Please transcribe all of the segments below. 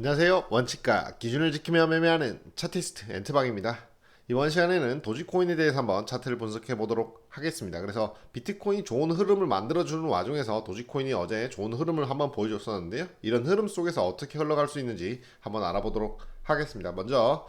안녕하세요. 원칙과 기준을 지키며 매매하는 차티스트 엔트박입니다. 이번 시간에는 도지코인에 대해서 한번 차트를 분석해 보도록 하겠습니다. 그래서 비트코인이 좋은 흐름을 만들어주는 와중에서 도지코인이 어제 좋은 흐름을 한번 보여줬었는데요. 이런 흐름 속에서 어떻게 흘러갈 수 있는지 한번 알아보도록 하겠습니다. 먼저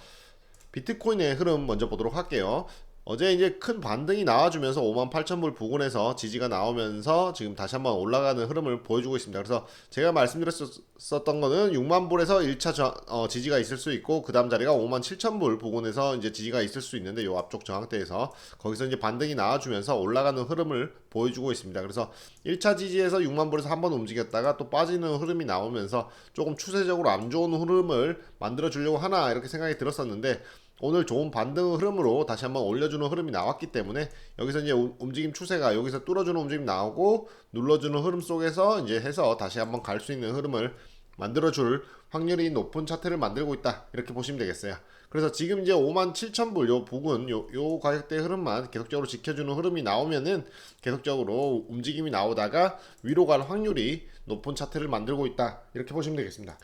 비트코인의 흐름 먼저 보도록 할게요. 어제 이제 큰 반등이 나와주면서 58,000불 부근에서 지지가 나오면서 지금 다시 한번 올라가는 흐름을 보여주고 있습니다. 그래서 제가 말씀드렸었던 거는 6만 불에서 1차 저, 어, 지지가 있을 수 있고 그 다음 자리가 5만 7천불 부근에서 이제 지지가 있을 수 있는데 요 앞쪽 저항대에서 거기서 이제 반등이 나와주면서 올라가는 흐름을 보여주고 있습니다. 그래서 1차 지지에서 6만 불에서 한 번 움직였다가 또 빠지는 흐름이 나오면서 조금 추세적으로 안 좋은 흐름을 만들어 주려고 하나 이렇게 생각이 들었었는데 오늘 좋은 반등 흐름으로 다시 한번 올려주는 흐름이 나왔기 때문에 여기서 이제 움직임 추세가 여기서 뚫어주는 움직임 나오고 눌러주는 흐름 속에서 이제 해서 다시 한번 갈 수 있는 흐름을 만들어줄 확률이 높은 차트를 만들고 있다 이렇게 보시면 되겠어요. 그래서 지금 이제 5만 7천 불요 부근 요, 요 가격대 흐름만 계속적으로 지켜주는 흐름이 나오면은 계속적으로 움직임이 나오다가 위로 갈 확률이 높은 차트를 만들고 있다 이렇게 보시면 되겠습니다.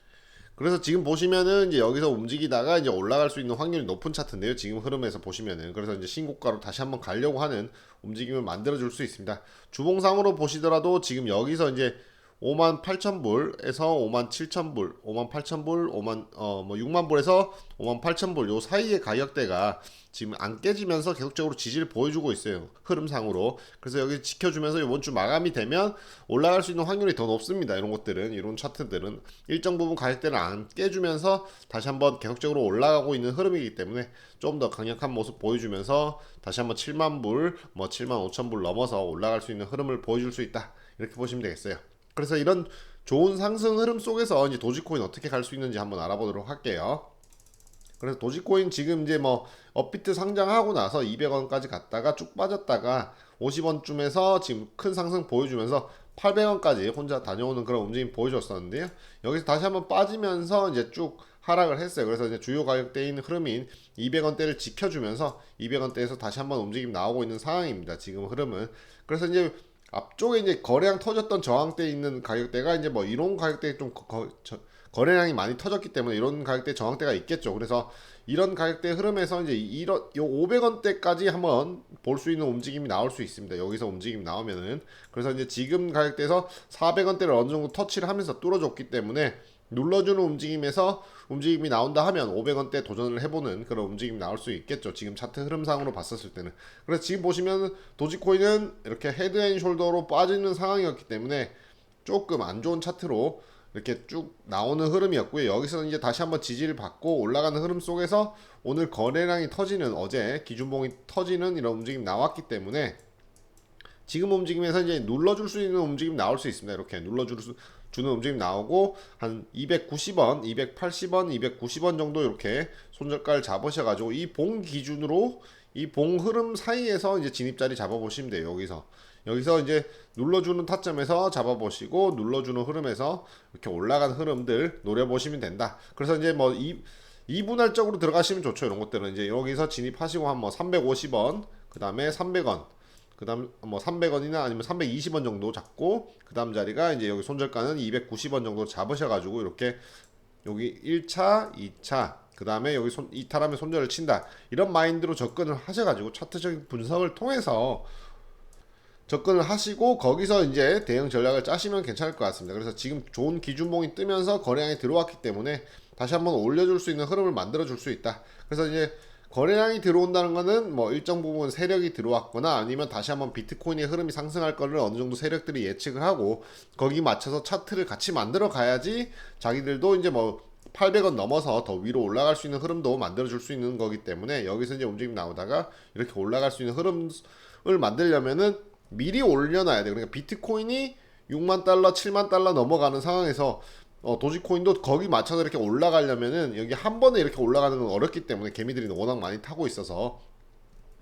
그래서 지금 보시면은 이제 여기서 움직이다가 이제 올라갈 수 있는 확률이 높은 차트인데요. 지금 흐름에서 보시면은 그래서 이제 신고가로 다시 한번 가려고 하는 움직임을 만들어 줄 수 있습니다. 주봉상으로 보시더라도 지금 여기서 이제 5만 8천 불에서 5만 7천 불, 5만 8천 불, 5만 어뭐 6만 불에서 5만 8천 불요 사이의 가격대가 지금 안 깨지면서 계속적으로 지지를 보여주고 있어요. 흐름상으로. 그래서 여기 지켜주면서 이번 주 마감이 되면 올라갈 수 있는 확률이 더 높습니다. 이런 것들은 이런 차트들은 일정 부분 가격대를 안 깨주면서 다시 한번 계속적으로 올라가고 있는 흐름이기 때문에 좀 더 강력한 모습 보여주면서 다시 한번 7만 불, 뭐 7만 5천 불 넘어서 올라갈 수 있는 흐름을 보여줄 수 있다. 이렇게 보시면 되겠어요. 그래서 이런 좋은 상승 흐름 속에서 이제 도지코인 어떻게 갈 수 있는지 한번 알아보도록 할게요. 그래서 도지코인 지금 이제 뭐 업비트 상장하고 나서 200원까지 갔다가 쭉 빠졌다가 50원쯤에서 지금 큰 상승 보여주면서 800원까지 혼자 다녀오는 그런 움직임 보여줬었는데요. 여기서 다시 한번 빠지면서 이제 쭉 하락을 했어요. 그래서 이제 주요 가격대인 흐름인 200원대를 지켜주면서 200원대에서 다시 한번 움직임 나오고 있는 상황입니다. 지금 흐름은. 그래서 이제 앞쪽에 이제 거래량 터졌던 저항대 있는 가격대가 이제 뭐 이런 가격대 좀 거, 저, 거래량이 많이 터졌기 때문에 이런 가격대 저항대가 있겠죠. 그래서 이런 가격대 흐름에서 이제 이런 요 500원대까지 한번 볼 수 있는 움직임이 나올 수 있습니다. 여기서 움직임 나오면은 그래서 이제 지금 가격대에서 400원대를 어느 정도 터치를 하면서 뚫어줬기 때문에 눌러주는 움직임에서 움직임이 나온다 하면 500원대 도전을 해보는 그런 움직임이 나올 수 있겠죠. 지금 차트 흐름상으로 봤었을 때는. 그래서 지금 보시면 도지코인은 이렇게 헤드앤숄더로 빠지는 상황이었기 때문에 조금 안 좋은 차트로 이렇게 쭉 나오는 흐름이었고요. 여기서는 이제 다시 한번 지지를 받고 올라가는 흐름 속에서 오늘 거래량이 터지는 어제 기준봉이 터지는 이런 움직임 나왔기 때문에 지금 움직임에서 이제 눌러줄 수 있는 움직임 나올 수 있습니다. 이렇게 눌러줄 수 주는 움직임 나오고 한 290원, 280원, 290원 정도 이렇게 손절가를 잡으셔가지고 이 봉 기준으로 이 봉 흐름 사이에서 이제 진입자리 잡아보시면 돼요. 여기서 여기서 이제 눌러주는 타점에서 잡아보시고 눌러주는 흐름에서 이렇게 올라간 흐름들 노려보시면 된다. 그래서 이제 뭐 이, 이분할적으로 들어가시면 좋죠. 이런 것들은 이제 여기서 진입하시고 한뭐 350원, 그 다음에 300원, 그 다음 뭐 300원이나 아니면 320원 정도 잡고 그 다음 자리가 이제 여기 손절가는 290원 정도 잡으셔 가지고 이렇게 여기 1차, 2차 그 다음에 여기 손, 이탈하면 손절을 친다 이런 마인드로 접근을 하셔가지고 차트적인 분석을 통해서 접근을 하시고 거기서 이제 대응 전략을 짜시면 괜찮을 것 같습니다. 그래서 지금 좋은 기준봉이 뜨면서 거래량이 들어왔기 때문에 다시 한번 올려줄 수 있는 흐름을 만들어 줄 수 있다. 그래서 이제 거래량이 들어온다는 것은 뭐 일정 부분 세력이 들어왔거나 아니면 다시 한번 비트코인의 흐름이 상승할 거를 어느 정도 세력들이 예측을 하고 거기 맞춰서 차트를 같이 만들어 가야지 자기들도 이제 뭐 800원 넘어서 더 위로 올라갈 수 있는 흐름도 만들어 줄 수 있는 거기 때문에 여기서 이제 움직임 나오다가 이렇게 올라갈 수 있는 흐름을 만들려면은 미리 올려놔야 돼. 그러니까 비트코인이 6만 달러, 7만 달러 넘어가는 상황에서 어, 도지코인도 거기 맞춰서 이렇게 올라가려면은 여기 한 번에 이렇게 올라가는 건 어렵기 때문에 개미들이 워낙 많이 타고 있어서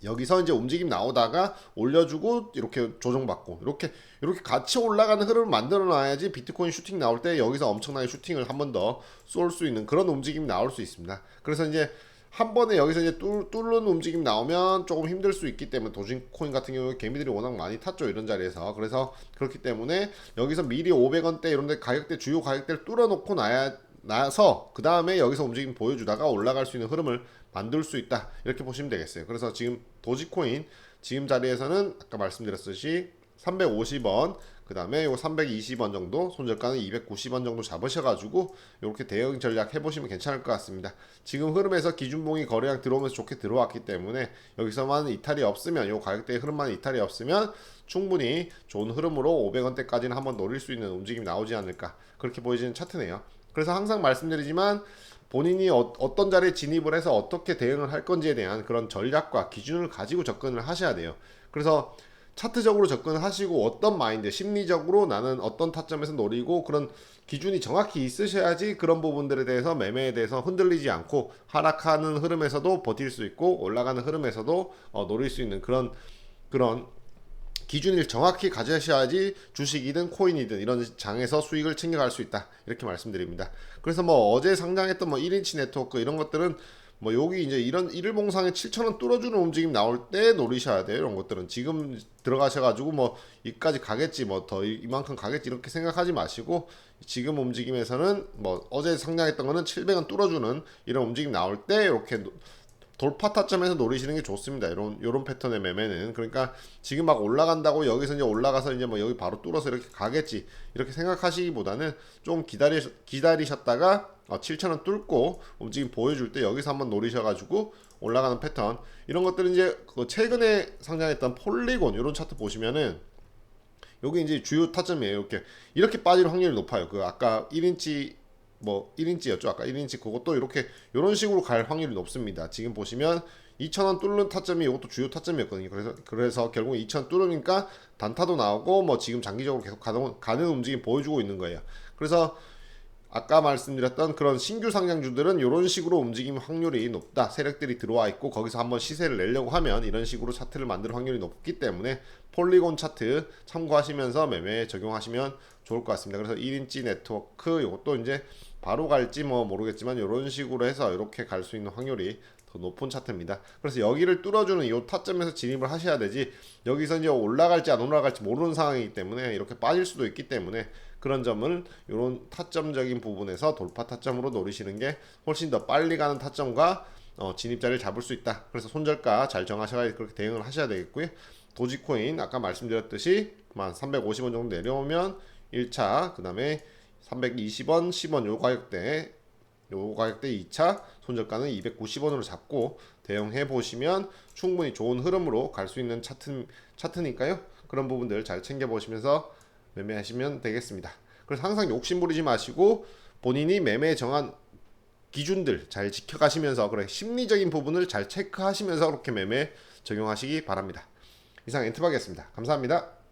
여기서 이제 움직임 나오다가 올려주고 이렇게 조정받고 이렇게 이렇게 같이 올라가는 흐름을 만들어 놔야지 비트코인 슈팅 나올 때 여기서 엄청나게 슈팅을 한 번 더 쏠 수 있는 그런 움직임이 나올 수 있습니다. 그래서 이제 한 번에 여기서 이제 뚫, 뚫는 움직임 나오면 조금 힘들 수 있기 때문에 도진코인 같은 경우에 개미들이 워낙 많이 탔죠 이런 자리에서 그래서 그렇기 때문에 여기서 미리 500원대 이런데 가격대 주요 가격대를 뚫어놓고 나야 나서 그 다음에 여기서 움직임 보여주다가 올라갈 수 있는 흐름을 만들 수 있다 이렇게 보시면 되겠어요. 그래서 지금 도지코인 지금 자리에서는 아까 말씀드렸듯이 350원 그 다음에 요 320원 정도 손절가는 290원 정도 잡으셔가지고 이렇게 대응 전략 해보시면 괜찮을 것 같습니다. 지금 흐름에서 기준봉이 거래량 들어오면서 좋게 들어왔기 때문에 여기서만 이탈이 없으면 요 가격대의 흐름만 이탈이 없으면 충분히 좋은 흐름으로 500원대까지는 한번 노릴 수 있는 움직임이 나오지 않을까 그렇게 보여지는 차트네요. 그래서 항상 말씀드리지만 본인이 어, 떤 자리에 진입을 해서 어떻게 대응을 할 건지에 대한 그런 전략과 기준을 가지고 접근을 하셔야 돼요. 그래서 차트적으로 접근을 하시고 어떤 마인드, 심리적으로 나는 어떤 타점에서 노리고 그런 기준이 정확히 있으셔야지 그런 부분들에 대해서 매매에 대해서 흔들리지 않고 하락하는 흐름에서도 버틸 수 있고 올라가는 흐름에서도 어, 노릴 수 있는 그런 그런 기준을 정확히 가져셔야지 주식이든 코인이든 이런 장에서 수익을 챙겨갈 수 있다 이렇게 말씀드립니다. 그래서 뭐 어제 상장했던 뭐 1인치 네트워크 이런 것들은 뭐 여기 이제 이런 일봉상에 7천원 뚫어주는 움직임 나올 때 노리셔야 돼요. 이런 것들은 지금 들어가셔가지고 뭐 이까지 가겠지 뭐 더 이만큼 가겠지 이렇게 생각하지 마시고 지금 움직임에서는 뭐 어제 상장했던 거는 700원 뚫어주는 이런 움직임 나올 때 이렇게 노- 돌파 타점에서 노리시는 게 좋습니다. 이런 이런 패턴의 매매는 그러니까 지금 막 올라간다고 여기서 이제 올라가서 이제 뭐 여기 바로 뚫어서 이렇게 가겠지 이렇게 생각하시기보다는 좀 기다리 기다리셨다가 어, 7천원 뚫고 움직임 보여줄 때 여기서 한번 노리셔가지고 올라가는 패턴 이런 것들은 이제 그 최근에 상장했던 폴리곤 이런 차트 보시면은 여기 이제 주요 타점이에요. 이렇게 이렇게 빠질 확률이 높아요. 그 아까 1인치 뭐 1인치였죠. 아까 1인치 그것도 이렇게 이런 식으로 갈 확률이 높습니다. 지금 보시면 2,000원 뚫는 타점이 이것도 주요 타점이었거든요. 그래서 그래서 결국 2,000 뚫으니까 단타도 나오고 뭐 지금 장기적으로 계속 가는 가는 움직임 보여주고 있는 거예요. 그래서 아까 말씀드렸던 그런 신규 상장주들은 이런 식으로 움직임 확률이 높다. 세력들이 들어와 있고 거기서 한번 시세를 내려고 하면 이런 식으로 차트를 만들 확률이 높기 때문에 폴리곤 차트 참고하시면서 매매에 적용하시면 좋을 것 같습니다. 그래서 1인치 네트워크 이것도 이제 바로 갈지 뭐 모르겠지만 이런 식으로 해서 이렇게 갈 수 있는 확률이 더 높은 차트입니다. 그래서 여기를 뚫어주는 이 타점에서 진입을 하셔야 되지 여기서 이제 올라갈지 안 올라갈지 모르는 상황이기 때문에 이렇게 빠질 수도 있기 때문에 그런 점을 이런 타점적인 부분에서 돌파 타점으로 노리시는 게 훨씬 더 빨리 가는 타점과 어, 진입 자리를 잡을 수 있다. 그래서 손절가 잘 정하셔야 그렇게 대응을 하셔야 되겠고요. 도지코인 아까 말씀드렸듯이 만 350원 정도 내려오면 1차 그 다음에 320원, 10원 요 가격대 요 가격대 2차 손절가는 290원으로 잡고 대응해 보시면 충분히 좋은 흐름으로 갈 수 있는 차트 차트니까요. 그런 부분들 잘 챙겨 보시면서 매매하시면 되겠습니다. 그래서 항상 욕심 부리지 마시고 본인이 매매 정한 기준들 잘 지켜가시면서 그래 심리적인 부분을 잘 체크하시면서 그렇게 매매 적용하시기 바랍니다. 이상 엔트박이었습니다. 감사합니다.